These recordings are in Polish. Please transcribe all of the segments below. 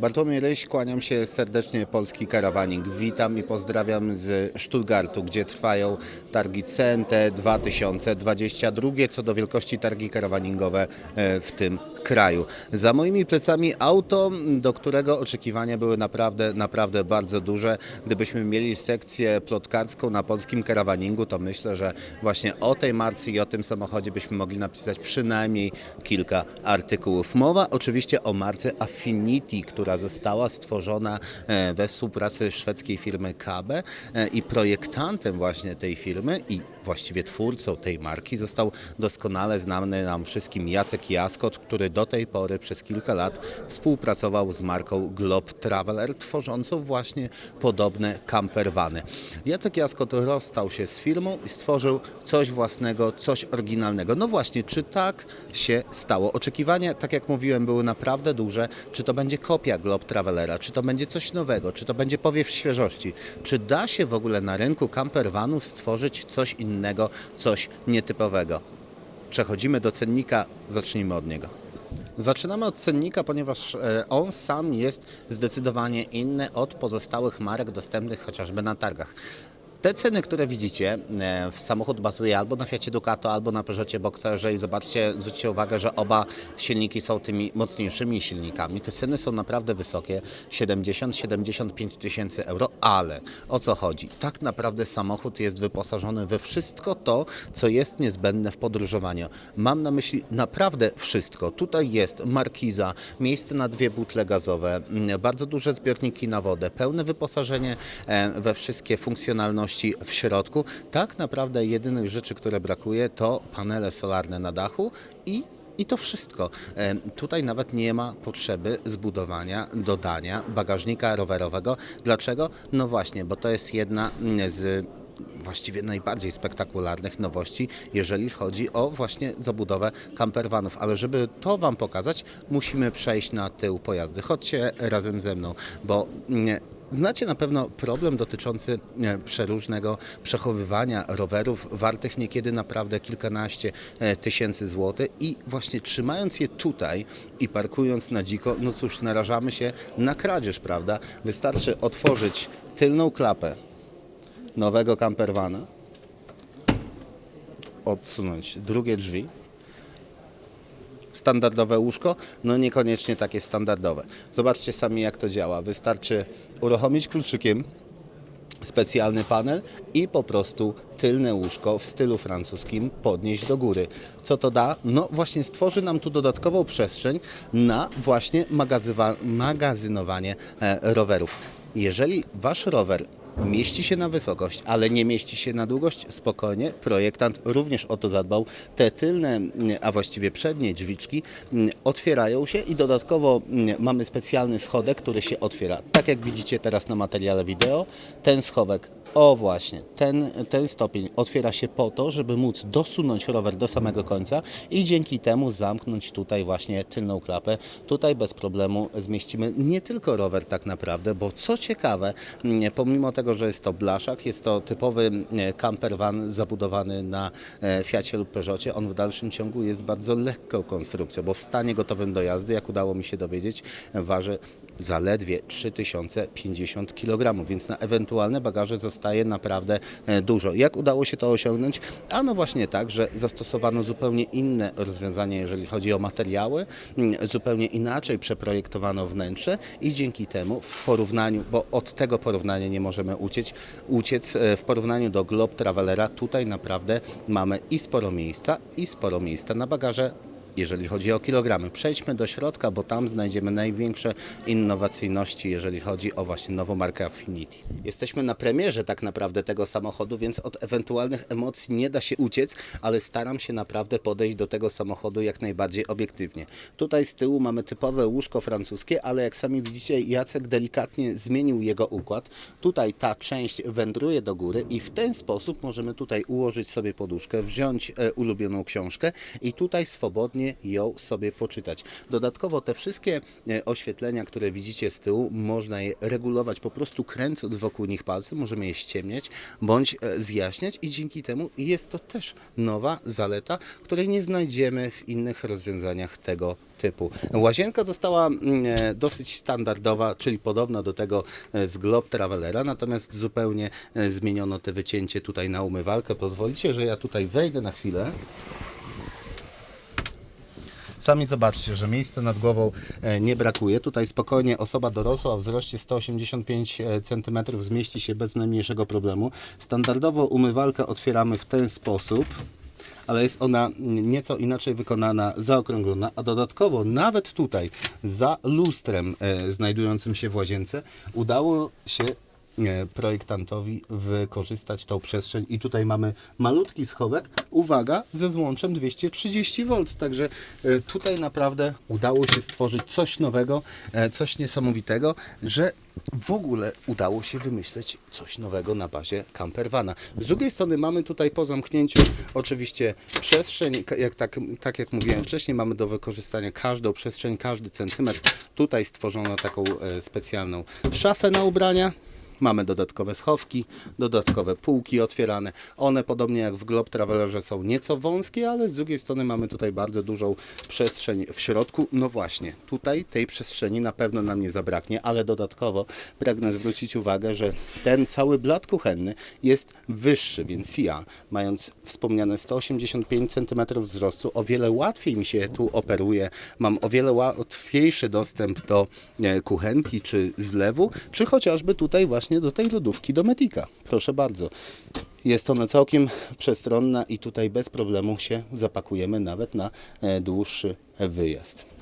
Bartłomiej Ryś, kłaniam się serdecznie Polski Karawaning. Witam i pozdrawiam z Stuttgartu, gdzie trwają targi CNT 2022, co do wielkości targi karawaningowe e, w tym kraju. Za moimi plecami auto, do którego oczekiwania były naprawdę, naprawdę bardzo duże. Gdybyśmy mieli sekcję plotkarską na polskim karawaningu, to myślę, że właśnie o tej marce i o tym samochodzie byśmy mogli napisać przynajmniej kilka artykułów. Mowa oczywiście o marce Affinity, która została stworzona e, we współpracy szwedzkiej firmy Kabe i projektantem właśnie tej firmy i właściwie twórcą tej marki został doskonale znany nam wszystkim Jacek Jaskot, który do tej pory przez kilka lat współpracował z marką Globe Traveler, tworzącą właśnie podobne campervany. Jacek Jaskot rozstał się z firmą i stworzył coś własnego, coś oryginalnego. No właśnie, czy tak się stało? Oczekiwania, tak jak mówiłem, były naprawdę duże. Czy to będzie kopia Globe Travelera, czy to będzie coś nowego, czy to będzie powiew świeżości? Czy da się w ogóle na rynku campervanów stworzyć coś innego, coś nietypowego? Przechodzimy do cennika, zacznijmy od niego. Zaczynamy od cennika, ponieważ e, on sam jest zdecydowanie inny od pozostałych marek dostępnych chociażby na targach. Te ceny, które widzicie, e, samochód bazuje albo na Fiacie Ducato, albo na Peugeotie Boxerze i zobaczcie, zwróćcie uwagę, że oba silniki są tymi mocniejszymi silnikami. Te ceny są naprawdę wysokie, 70-75 tysięcy euro, ale o co chodzi? Tak naprawdę samochód jest wyposażony we wszystko to, co jest niezbędne w podróżowaniu. Mam na myśli naprawdę wszystko. Tutaj jest markiza, miejsce na dwie butle gazowe, mm, bardzo duże zbiorniki na wodę, pełne wyposażenie e, we wszystkie funkcjonalności w środku. Tak naprawdę jedynych rzeczy, które brakuje to panele solarne na dachu i i to wszystko. E, Tutaj nawet nie ma potrzeby zbudowania, dodania bagażnika rowerowego. Dlaczego? No właśnie, bo to jest jedna mm, z właściwie najbardziej spektakularnych nowości, jeżeli chodzi o właśnie zabudowę campervanów. Ale żeby to Wam pokazać, musimy przejść na tył pojazdy. Chodźcie razem ze mną, bo mm, Znacie na pewno problem dotyczący przeróżnego przechowywania rowerów wartych niekiedy naprawdę kilkanaście e, tysięcy złotych i właśnie trzymając je tutaj i parkując na dziko, no cóż, narażamy się na kradzież, prawda? Wystarczy otworzyć tylną klapę nowego campervana, odsunąć drugie drzwi, standardowe łóżko? No niekoniecznie takie standardowe. Zobaczcie sami jak to działa. Wystarczy uruchomić kluczykiem specjalny panel i po prostu tylne łóżko w stylu francuskim podnieść do góry. Co to da? No właśnie stworzy nam tu dodatkową przestrzeń na właśnie magazynowanie e, rowerów. Jeżeli wasz rower mieści się na wysokość, ale nie mieści się na długość, spokojnie, projektant również o to zadbał. Te tylne, mm, a właściwie przednie drzwiczki mm, otwierają się i dodatkowo mm, mamy specjalny schodek, który się otwiera. Tak jak widzicie teraz na materiale wideo, ten schowek o właśnie, ten, ten stopień otwiera się po to, żeby móc dosunąć rower do samego końca i dzięki temu zamknąć tutaj właśnie tylną klapę. Tutaj bez problemu zmieścimy nie tylko rower tak naprawdę, bo co ciekawe, mm, pomimo tego, że jest to blaszak, jest to typowy mm, camper van zabudowany na e, Fiacie lub Peugeotie, on w dalszym ciągu jest bardzo lekką konstrukcją, bo w stanie gotowym do jazdy, jak udało mi się dowiedzieć, waży zaledwie 3050 kg, więc na ewentualne bagaże zostaje naprawdę e, dużo. Jak udało się to osiągnąć? A no właśnie tak, że zastosowano zupełnie inne rozwiązanie, jeżeli chodzi o materiały, zupełnie inaczej przeprojektowano wnętrze i dzięki temu w porównaniu, bo od tego porównania nie możemy uciec, uciec e, w porównaniu do Globe Travelera, tutaj naprawdę mamy i sporo miejsca, i sporo miejsca na bagaże, jeżeli chodzi o kilogramy. Przejdźmy do środka, bo tam znajdziemy największe innowacyjności, jeżeli chodzi o właśnie nową markę Affinity. Jesteśmy na premierze tak naprawdę tego samochodu, więc od ewentualnych emocji nie da się uciec, ale staram się naprawdę podejść do tego samochodu jak najbardziej obiektywnie. Tutaj z tyłu mamy typowe łóżko francuskie, ale jak sami widzicie, Jacek delikatnie zmienił jego układ. Tutaj ta część wędruje do góry i w ten sposób możemy tutaj ułożyć sobie poduszkę, wziąć e, ulubioną książkę i tutaj swobodnie ją sobie poczytać. Dodatkowo te wszystkie e, oświetlenia, które widzicie z tyłu, można je regulować po prostu kręcąc wokół nich palcem, możemy je ściemniać bądź e, zjaśniać i dzięki temu jest to też nowa zaleta, której nie znajdziemy w innych rozwiązaniach tego typu. Łazienka została mm, e, dosyć standardowa, czyli podobna do tego z Globe Travelera, natomiast zupełnie zmieniono te wycięcie tutaj na umywalkę. Pozwolicie, że ja tutaj wejdę na chwilę. Sami zobaczcie, że miejsca nad głową e, nie brakuje. Tutaj spokojnie osoba dorosła o wzroście 185 cm zmieści się bez najmniejszego problemu. Standardowo umywalkę otwieramy w ten sposób ale jest ona nieco inaczej wykonana, zaokrąglona, a dodatkowo nawet tutaj za lustrem e, znajdującym się w łazience udało się e, projektantowi wykorzystać tą przestrzeń i tutaj mamy malutki schowek, uwaga, ze złączem 230 V, także e, tutaj naprawdę udało się stworzyć coś nowego, e, coś niesamowitego, że w ogóle udało się wymyśleć coś nowego na bazie campervana. Z drugiej strony mamy tutaj po zamknięciu oczywiście przestrzeń, jak, tak, tak jak mówiłem wcześniej, mamy do wykorzystania każdą przestrzeń, każdy centymetr. Tutaj stworzono taką e, specjalną szafę na ubrania. Mamy dodatkowe schowki, dodatkowe półki otwierane. One, podobnie jak w Globe Travelerze, są nieco wąskie, ale z drugiej strony mamy tutaj bardzo dużą przestrzeń w środku. No właśnie, tutaj tej przestrzeni na pewno nam nie zabraknie, ale dodatkowo pragnę zwrócić uwagę, że ten cały blat kuchenny jest wyższy, więc ja, mając wspomniane 185 cm wzrostu, o wiele łatwiej mi się tu operuje. Mam o wiele łatwiejszy dostęp do e, kuchenki czy zlewu, czy chociażby tutaj właśnie do tej lodówki do Metika. Proszę bardzo. Jest ona całkiem przestronna i tutaj bez problemu się zapakujemy nawet na e, dłuższy wyjazd.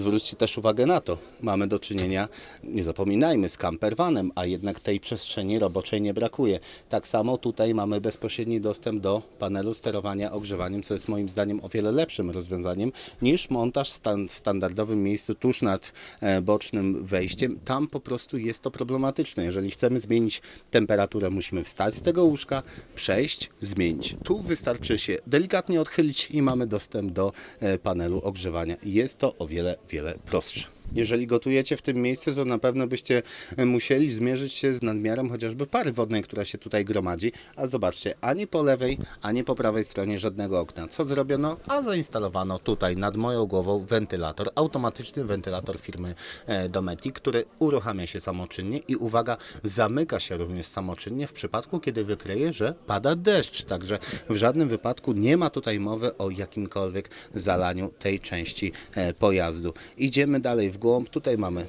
Zwróćcie też uwagę na to, mamy do czynienia, nie zapominajmy, z campervanem, a jednak tej przestrzeni roboczej nie brakuje. Tak samo tutaj mamy bezpośredni dostęp do panelu sterowania ogrzewaniem, co jest moim zdaniem o wiele lepszym rozwiązaniem niż montaż w standardowym miejscu tuż nad e, bocznym wejściem. Tam po prostu jest to problematyczne. Jeżeli chcemy zmienić temperaturę, musimy wstać z tego łóżka, przejść, zmienić. Tu wystarczy się delikatnie odchylić i mamy dostęp do e, panelu ogrzewania. Jest to o wiele, wiele prostsze. Jeżeli gotujecie w tym miejscu, to na pewno byście musieli zmierzyć się z nadmiarem chociażby pary wodnej, która się tutaj gromadzi. A zobaczcie, ani po lewej, ani po prawej stronie żadnego okna. Co zrobiono? A zainstalowano tutaj nad moją głową wentylator, automatyczny wentylator firmy e, Dometic, który uruchamia się samoczynnie i uwaga, zamyka się również samoczynnie w przypadku, kiedy wykryje, że pada deszcz. Także w żadnym wypadku nie ma tutaj mowy o jakimkolwiek zalaniu tej części e, pojazdu. Idziemy dalej w głąb. Tutaj mamy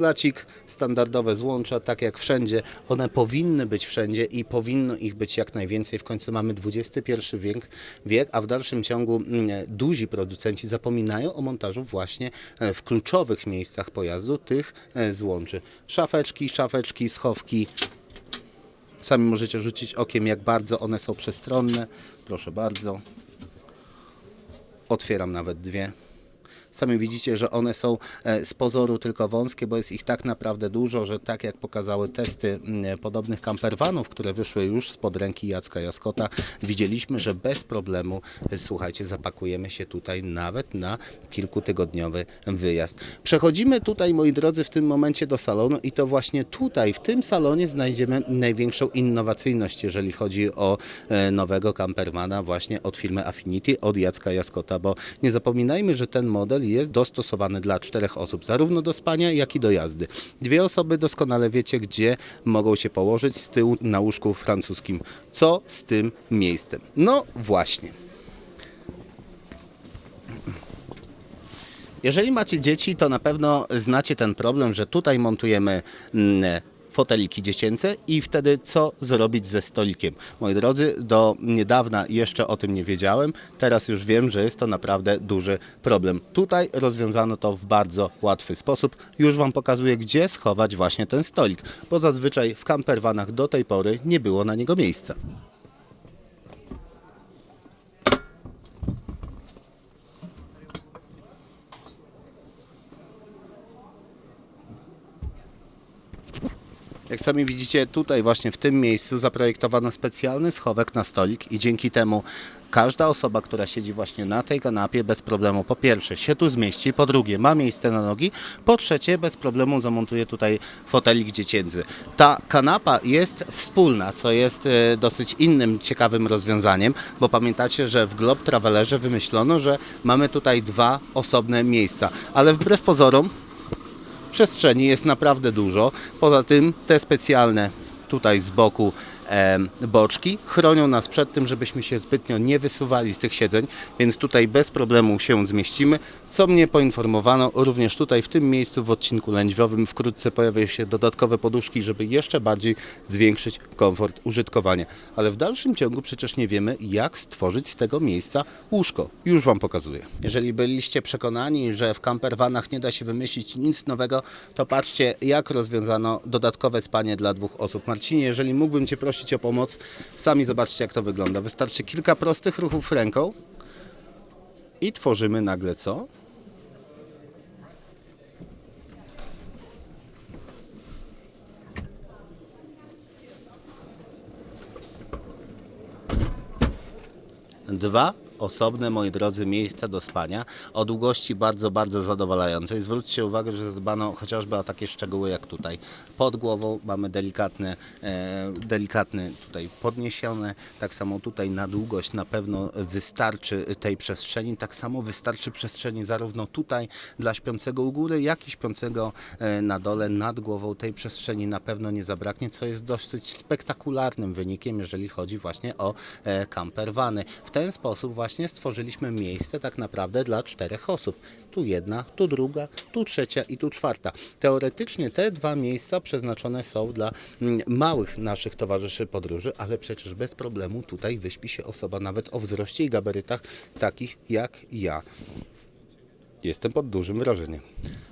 Placik, standardowe złącza, tak jak wszędzie. One powinny być wszędzie i powinno ich być jak najwięcej. W końcu mamy XXI wiek, wiek a w dalszym ciągu mm, duzi producenci zapominają o montażu właśnie e, w kluczowych miejscach pojazdu tych e, złączy. Szafeczki, szafeczki, schowki. Sami możecie rzucić okiem, jak bardzo one są przestronne. Proszę bardzo. Otwieram nawet dwie. Sami widzicie, że one są e, z pozoru tylko wąskie, bo jest ich tak naprawdę dużo, że tak jak pokazały testy mm, podobnych campervanów, które wyszły już spod ręki Jacka Jaskota, widzieliśmy, że bez problemu, e, słuchajcie, zapakujemy się tutaj nawet na kilkutygodniowy wyjazd. Przechodzimy tutaj, moi drodzy, w tym momencie do salonu i to właśnie tutaj, w tym salonie znajdziemy największą innowacyjność, jeżeli chodzi o e, nowego campervana właśnie od firmy Affinity, od Jacka Jaskota, bo nie zapominajmy, że ten model jest dostosowany dla czterech osób, zarówno do spania, jak i do jazdy. Dwie osoby doskonale wiecie, gdzie mogą się położyć z tyłu na łóżku francuskim. Co z tym miejscem? No właśnie. Jeżeli macie dzieci, to na pewno znacie ten problem, że tutaj montujemy mm, foteliki dziecięce i wtedy co zrobić ze stolikiem. Moi drodzy, do niedawna jeszcze o tym nie wiedziałem, teraz już wiem, że jest to naprawdę duży problem. Tutaj rozwiązano to w bardzo łatwy sposób. Już Wam pokazuję, gdzie schować właśnie ten stolik, bo zazwyczaj w campervanach do tej pory nie było na niego miejsca. Jak sami widzicie, tutaj właśnie w tym miejscu zaprojektowano specjalny schowek na stolik i dzięki temu każda osoba, która siedzi właśnie na tej kanapie bez problemu po pierwsze się tu zmieści, po drugie ma miejsce na nogi, po trzecie bez problemu zamontuje tutaj fotelik dziecięcy. Ta kanapa jest wspólna, co jest e, dosyć innym ciekawym rozwiązaniem, bo pamiętacie, że w Globe Travelerze wymyślono, że mamy tutaj dwa osobne miejsca, ale wbrew pozorom przestrzeni jest naprawdę dużo. Poza tym te specjalne tutaj z boku boczki chronią nas przed tym, żebyśmy się zbytnio nie wysuwali z tych siedzeń, więc tutaj bez problemu się zmieścimy. Co mnie poinformowano, również tutaj w tym miejscu w odcinku lędźwiowym wkrótce pojawią się dodatkowe poduszki, żeby jeszcze bardziej zwiększyć komfort użytkowania. Ale w dalszym ciągu przecież nie wiemy, jak stworzyć z tego miejsca łóżko. Już Wam pokazuję. Jeżeli byliście przekonani, że w campervanach nie da się wymyślić nic nowego, to patrzcie, jak rozwiązano dodatkowe spanie dla dwóch osób. Marcinie, jeżeli mógłbym Cię prosić o pomoc, sami zobaczcie, jak to wygląda. Wystarczy kilka prostych ruchów ręką i tworzymy nagle co? Dwa osobne, moi drodzy, miejsca do spania o długości bardzo, bardzo zadowalającej. Zwróćcie uwagę, że zadbano chociażby o takie szczegóły jak tutaj. Pod głową mamy delikatne, e, delikatny tutaj podniesione, tak samo tutaj na długość na pewno wystarczy tej przestrzeni, tak samo wystarczy przestrzeni zarówno tutaj dla śpiącego u góry, jak i śpiącego e, na dole, nad głową. Tej przestrzeni na pewno nie zabraknie, co jest dosyć spektakularnym wynikiem, jeżeli chodzi właśnie o e, campervany. W ten sposób właśnie stworzyliśmy miejsce tak naprawdę dla czterech osób. Tu jedna, tu druga, tu trzecia i tu czwarta. Teoretycznie te dwa miejsca przeznaczone są dla mm, małych naszych towarzyszy podróży, ale przecież bez problemu tutaj wyśpi się osoba nawet o wzroście i gabarytach takich jak ja. Jestem pod dużym wrażeniem.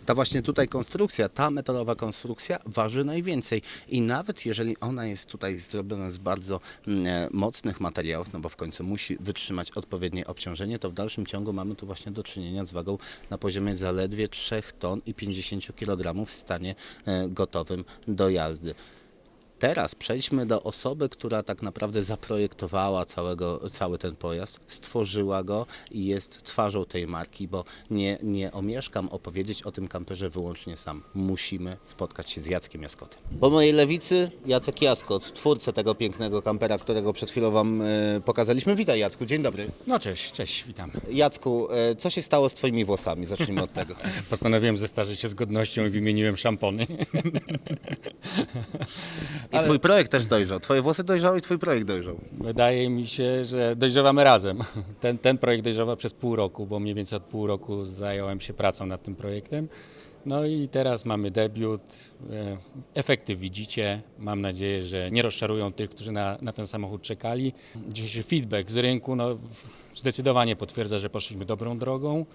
Ta właśnie tutaj konstrukcja, ta metalowa konstrukcja waży najwięcej i nawet jeżeli ona jest tutaj zrobiona z bardzo mm, e, mocnych materiałów, no bo w końcu musi wytrzymać odpowiednie obciążenie, to w dalszym ciągu mamy tu właśnie do czynienia z wagą na poziomie zaledwie 3 ton i 50 kg w stanie e, gotowym do jazdy. Teraz przejdźmy do osoby, która tak naprawdę zaprojektowała całego, cały ten pojazd, stworzyła go i jest twarzą tej marki, bo nie, nie omieszkam opowiedzieć o tym kamperze wyłącznie sam. Musimy spotkać się z Jackiem Jaskotem. Po mojej lewicy Jacek Jaskot, twórca tego pięknego kampera, którego przed chwilą Wam e, pokazaliśmy. Witaj Jacku, dzień dobry. No cześć, cześć, witam. Jacku, e, co się stało z Twoimi włosami? Zacznijmy od tego. Postanowiłem zestarzyć się z godnością i wymieniłem szampony. I Twój projekt też dojrzał. Twoje włosy dojrzały i Twój projekt dojrzał. Wydaje mi się, że dojrzewamy razem. Ten, ten projekt dojrzewa przez pół roku, bo mniej więcej od pół roku zająłem się pracą nad tym projektem. No i teraz mamy debiut. E, Efekty widzicie. Mam nadzieję, że nie rozczarują tych, którzy na, na ten samochód czekali. Dzisiejszy feedback z rynku no, zdecydowanie potwierdza, że poszliśmy dobrą drogą.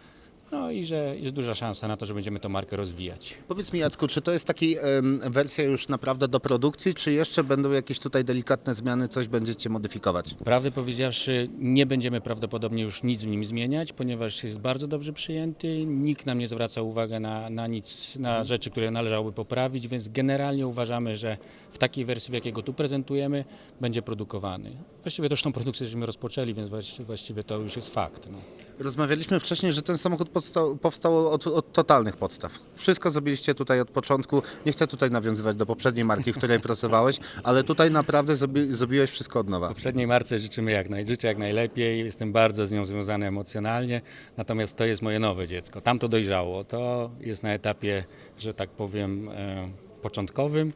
No i że jest duża szansa na to, że będziemy tę markę rozwijać. Powiedz mi Jacku, czy to jest taki em, wersja już naprawdę do produkcji, czy jeszcze będą jakieś tutaj delikatne zmiany, coś będziecie modyfikować? Prawdę powiedziawszy, nie będziemy prawdopodobnie już nic w nim zmieniać, ponieważ jest bardzo dobrze przyjęty. Nikt nam nie zwraca uwagi na, na nic, na rzeczy, które należałoby poprawić, więc generalnie uważamy, że w takiej wersji, w jakiej go tu prezentujemy, będzie produkowany. Właściwie też tą produkcję żeśmy rozpoczęli, więc właści- właściwie to już jest fakt. No. Rozmawialiśmy wcześniej, że ten samochód powstał, powstał od, od totalnych podstaw. Wszystko zrobiliście tutaj od początku. Nie chcę tutaj nawiązywać do poprzedniej marki, w której pracowałeś, ale tutaj naprawdę zrobi, zrobiłeś wszystko od nowa. Poprzedniej marce życzymy jak, naj, życzę jak najlepiej, jestem bardzo z nią związany emocjonalnie, natomiast to jest moje nowe dziecko. Tam to dojrzało, to jest na etapie, że tak powiem, e, początkowym,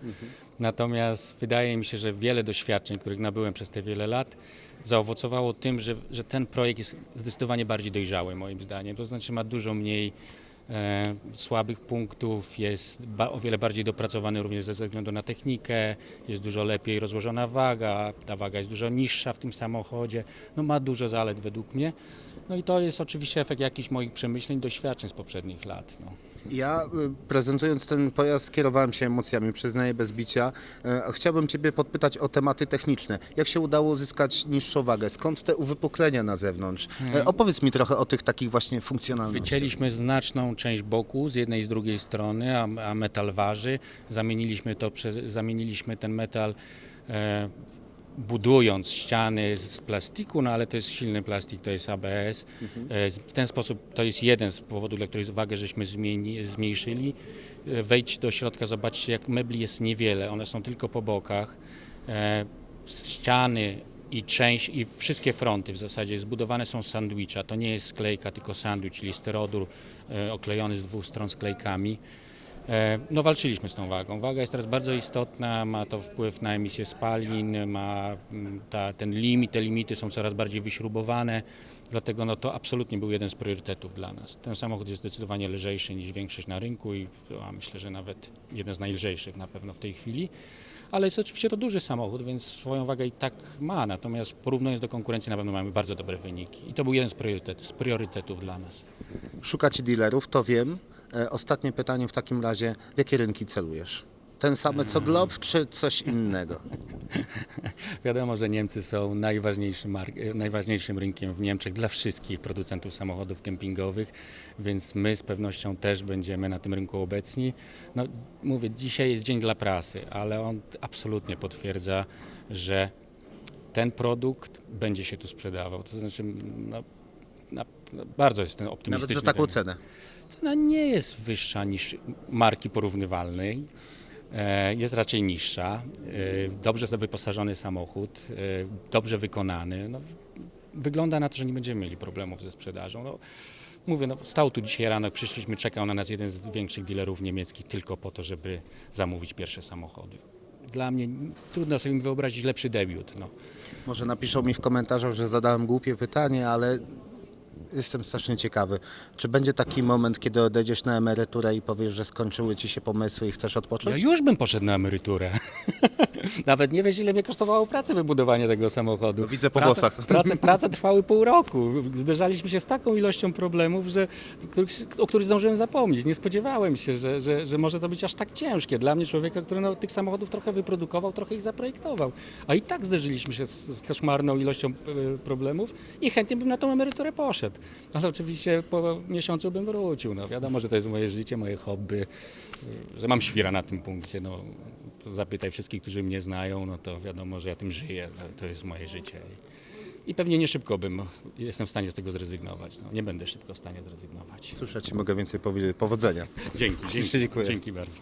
natomiast wydaje mi się, że wiele doświadczeń, których nabyłem przez te wiele lat, zaowocowało tym, że, że ten projekt jest zdecydowanie bardziej dojrzały moim zdaniem, to znaczy ma dużo mniej e, słabych punktów, jest ba- o wiele bardziej dopracowany również ze względu na technikę, jest dużo lepiej rozłożona waga, ta waga jest dużo niższa w tym samochodzie, no ma dużo zalet według mnie. No i to jest oczywiście efekt jakichś moich przemyśleń, doświadczeń z poprzednich lat. No. Ja y, prezentując ten pojazd skierowałem się emocjami, przyznaję bez bicia. E, Chciałbym Ciebie podpytać o tematy techniczne. Jak się udało uzyskać niższą wagę? Skąd te uwypuklenia na zewnątrz? E, Opowiedz mi trochę o tych takich właśnie funkcjonalnościach. Wycięliśmy znaczną część boku z jednej i z drugiej strony, a, a metal waży. Zamieniliśmy, to, zamieniliśmy ten metal e, budując ściany z plastiku, no ale to jest silny plastik, to jest ABS. E, w ten sposób to jest jeden z powodów, dla których wagę żeśmy zmieni, zmniejszyli. E, wejdź do środka, zobaczcie jak mebli jest niewiele, one są tylko po bokach. E, ściany i część, i wszystkie fronty w zasadzie zbudowane są z sandwicha. To nie jest sklejka, tylko sandwich, czyli sterodur oklejony z dwóch stron sklejkami. E, No walczyliśmy z tą wagą. Waga jest teraz bardzo istotna, ma to wpływ na emisję spalin, ma mm, ta, ten limit, te limity są coraz bardziej wyśrubowane, dlatego no to absolutnie był jeden z priorytetów dla nas. Ten samochód jest zdecydowanie lżejszy niż większość na rynku i a myślę, że nawet jeden z najlżejszych na pewno w tej chwili. Ale jest oczywiście to duży samochód, więc swoją wagę i tak ma, natomiast porównując do konkurencji na pewno mamy bardzo dobre wyniki. I to był jeden z, z priorytetów dla nas. Szukacie dealerów, to wiem. E, Ostatnie pytanie w takim razie. W jakie rynki celujesz? Ten same co Glob, czy coś innego? Wiadomo, że Niemcy są najważniejszym, e, najważniejszym rynkiem w Niemczech dla wszystkich producentów samochodów kempingowych, więc my z pewnością też będziemy na tym rynku obecni. No, mówię, dzisiaj jest dzień dla prasy, ale on absolutnie potwierdza, że ten produkt będzie się tu sprzedawał. To znaczy, no, na, bardzo jestem Nawet optymistyczny. za taką cenę. Cena nie jest wyższa niż marki porównywalnej. e, Jest raczej niższa. e, Dobrze wyposażony samochód, e, dobrze wykonany. No, wygląda na to, że nie będziemy mieli problemów ze sprzedażą. No, mówię, no, stał tu dzisiaj rano, przyszliśmy, czekał na nas jeden z większych dealerów niemieckich tylko po to, żeby zamówić pierwsze samochody. Dla mnie trudno sobie wyobrazić lepszy debiut. No. Może napiszą mi w komentarzach, że zadałem głupie pytanie, ale jestem strasznie ciekawy. Czy będzie taki moment, kiedy odejdziesz na emeryturę i powiesz, że skończyły ci się pomysły i chcesz Ja odpocząć? już bym poszedł na emeryturę. Nawet nie wiesz, ile mnie kosztowało pracę wybudowanie tego samochodu. No widzę po prace, włosach. Prace, prace trwały pół roku. Zderzaliśmy się z taką ilością problemów, że, o których zdążyłem zapomnieć. Nie spodziewałem się, że, że, że może to być aż tak ciężkie. Dla mnie człowieka, który no, tych samochodów trochę wyprodukował, trochę ich zaprojektował. A i tak zderzyliśmy się z, z koszmarną ilością e, problemów i chętnie bym na tą emeryturę poszedł. Ale oczywiście po miesiącu bym wrócił. No, wiadomo, że to jest moje życie, moje hobby, y, że mam świra na tym punkcie. No, zapytaj wszystkich, którzy mnie znają, no to wiadomo, że ja tym żyję. To jest moje życie. I, pewnie nie szybko bym, jestem w stanie z tego zrezygnować. No, nie będę szybko w stanie zrezygnować. Cóż, ja ci mogę więcej powiedzieć. Powodzenia. Dzięki, Ślicznie dziękuję. Dzięki bardzo.